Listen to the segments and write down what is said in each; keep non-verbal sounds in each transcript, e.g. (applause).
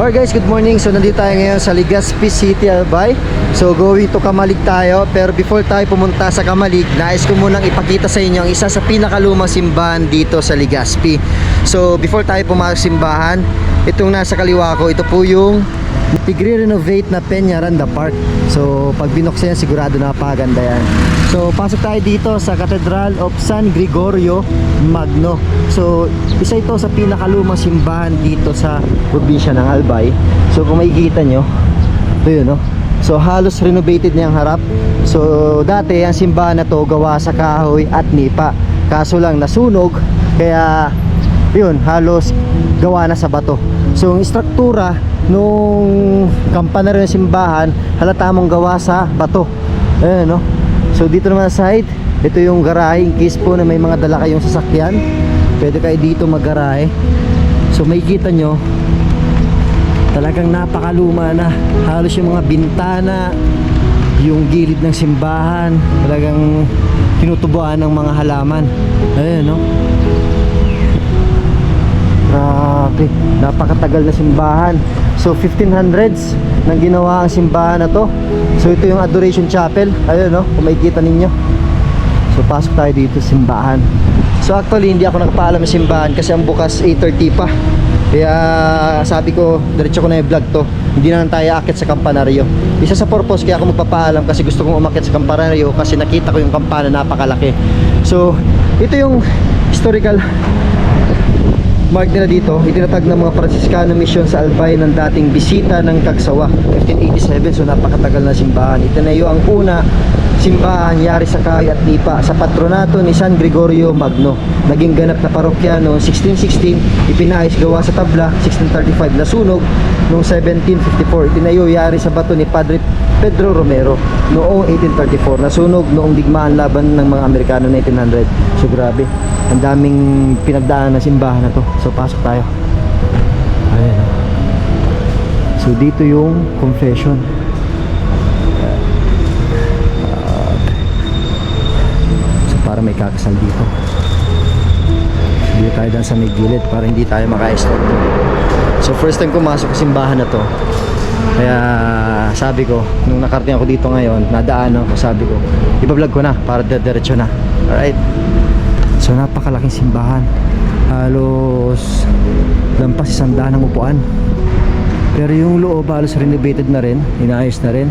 Alright guys, good morning. So nandito tayo ngayon sa Legazpi City, Albay. So going to Kamalig tayo. Pero before tayo pumunta sa Kamalig, nais ko munang ipakita sa inyo ang isa sa pinakalumang simbahan dito sa Legazpi. So before tayo pumasok simbahan, itong nasa kaliwa ko, ito po yung Tigre-renovate na Peñaranda Park. So pag binuksan yan, sigurado napakaganda yan. So pasok tayo dito sa Cathedral of San Gregorio Magno. So isa ito sa pinakalumang simbahan dito sa probinsya ng Albay. So kung makikita nyo, ito yun no. So halos renovated na yung harap. So dati ang simbahan na to gawa sa kahoy at nipa. Kaso lang nasunog kaya yun halos gawa na sa bato. So ang istruktura nung kampanaryo ng simbahan halata mong gawa sa bato. Ayun no. So dito naman sa side, ito yung garahe in case po na may mga dala kayong sasakyan. Pwede kayo dito maggarahe. So makikita nyo, talagang napakaluma na. Halos yung mga bintana, yung gilid ng simbahan, talagang tinutubuan ng mga halaman. Ayun no. Grabe, napakatagal na simbahan. So 1500s nang ginawa ang simbahan na to. So ito yung Adoration Chapel. Ayun no, kung makikita ninyo. So pasok tayo dito sa simbahan. So actually hindi ako nagpaalam sa simbahan kasi ang bukas 8.30 pa. Kaya sabi ko, diretso ko na yung vlog to. Hindi na lang tayo akit sa kampanaryo. Isa sa purpose kaya ako magpapaalam kasi gusto kong umakit sa kampanaryo kasi nakita ko yung kampana napakalaki. So, ito yung historical mark nila dito, itinatag ng mga Franciscano Mission sa Albay ng dating bisita ng Kagsawa 1587, so napakatagal na simbahan. Itinayo ang una simbahan yari sa kahoy at nipa sa patronato ni San Gregorio Magno. Naging ganap na parokya noong 1616 ipinayos gawa sa tabla 1635 nasunog noong 1754 itinayo yari sa bato ni Padre Pedro Romero noong 1834 nasunog noong digmaan laban ng mga Amerikano 1900 so grabe. Ang daming pinagdaan na simbahan na to. So pasok tayo. Ayan. so dito yung confession para may kakasal dito dito tayo dyan sa may gilid para hindi tayo maka-stop so first time pumasok sa simbahan na to kaya sabi ko nung nakarating ako dito ngayon nadaan ako sabi ko ibablog ko na para diretso na alright So napakalaking simbahan. Halos lampas isang daan ng upuan. Pero yung loob halos renovated na rin, inaayos na rin.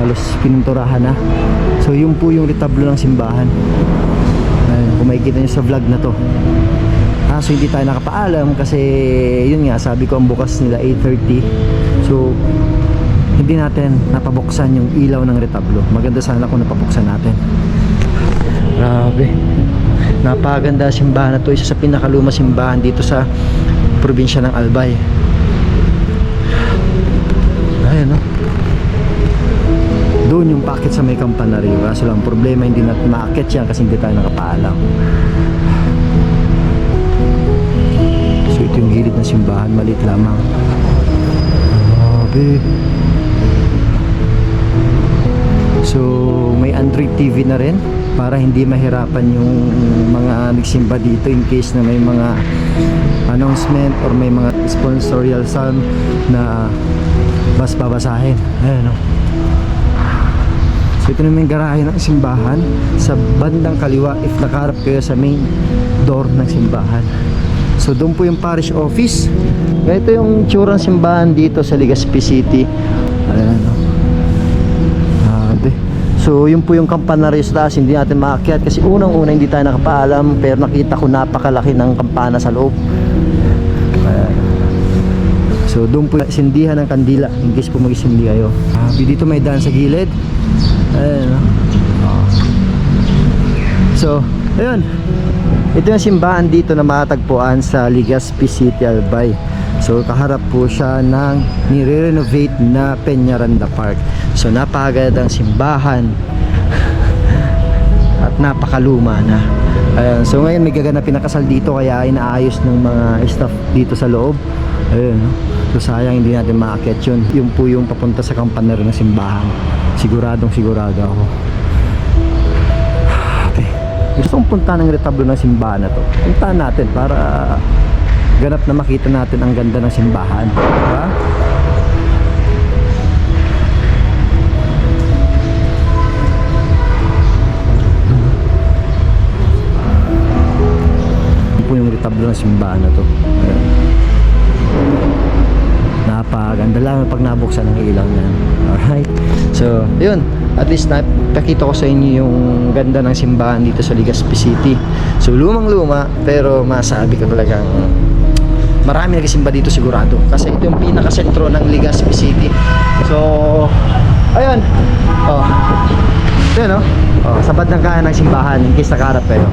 Halos pininturahan na. So yun po yung retablo ng simbahan. Kung makikita nyo sa vlog na to. Kaso hindi tayo nakapaalam kasi yun nga sabi ko ang bukas nila 8.30. So hindi natin napabuksan yung ilaw ng retablo. Maganda sana kung napabuksan natin. Grabe. Napakaganda simbahan na to. Isa sa pinakaluma simbahan dito sa probinsya ng Albay. Packet sa may kampanaryo. Kaso lang problema hindi natin maakit yan kasi hindi tayo nakapaalam. So ito yung gilid ng simbahan. Maliit lamang. Grabe. So may Android TV na rin para hindi mahirapan yung mga nagsimba dito in case na may mga announcement or may mga sponsorial psalm na bas babasahin. Ayan o. Ito naman yung garahe ng simbahan sa bandang kaliwa if nakaharap kayo sa main door ng simbahan. So doon po yung parish office. Ganito yung tsura ng simbahan dito sa Legazpi City. Ayan. Grabe. So yun po yung kampanaryo sa taas, hindi natin maakyat kasi unang-una hindi tayo nakapaalam pero nakita ko napakalaki ng kampana sa loob. So doon po sindihan ng kandila in case po mag-isindi kayo. Ah, dito may daan sa gilid. Ayan. oh. So, ayun. Ito yung simbahan dito na matatagpuan sa Legazpi City, Albay. So kaharap po siya ng nire-renovate na Peñaranda Park. So napakagandang simbahan (laughs) at napakaluma na. Ayan, so ngayon may gaganapin na kasal dito kaya inaayos ng mga staff dito sa loob. Ayun, no? So sayang hindi natin maakyat yun. Yun po yung papunta sa kampanero ng simbahan. Siguradong sigurado ako. Okay. Gusto kong punta ng retablo ng simbahan na to. Punta natin para ganap na makita natin ang ganda ng simbahan. Diba? Ano po yung retablo ng simbahan na to. Ayan. Napaganda lang pag nabuksan ng ilaw niyan. Alright. So, yun. At least napakita ko sa inyo yung ganda ng simbahan dito sa Legazpi City. So, lumang-luma, pero masabi ko talagang marami nagsimba dito sigurado. Kasi ito yung pinakasentro ng Legazpi City. So, ayun. Oh. Yun, no? Oh, sabad ng kanan ng simbahan in case nakaharap kayo.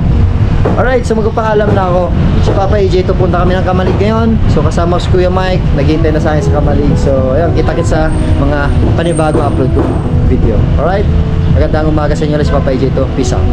Alright, so magpapaalam na ako. Si Papa AJ, ito punta kami ng Kamalig ngayon. So kasama ko si Kuya Mike, naghihintay na sa akin sa Kamalig. So ayun, kita-kits sa mga panibagong upload ko video. Alright? Magandang umaga sa inyo, si Papa AJ to. Peace out.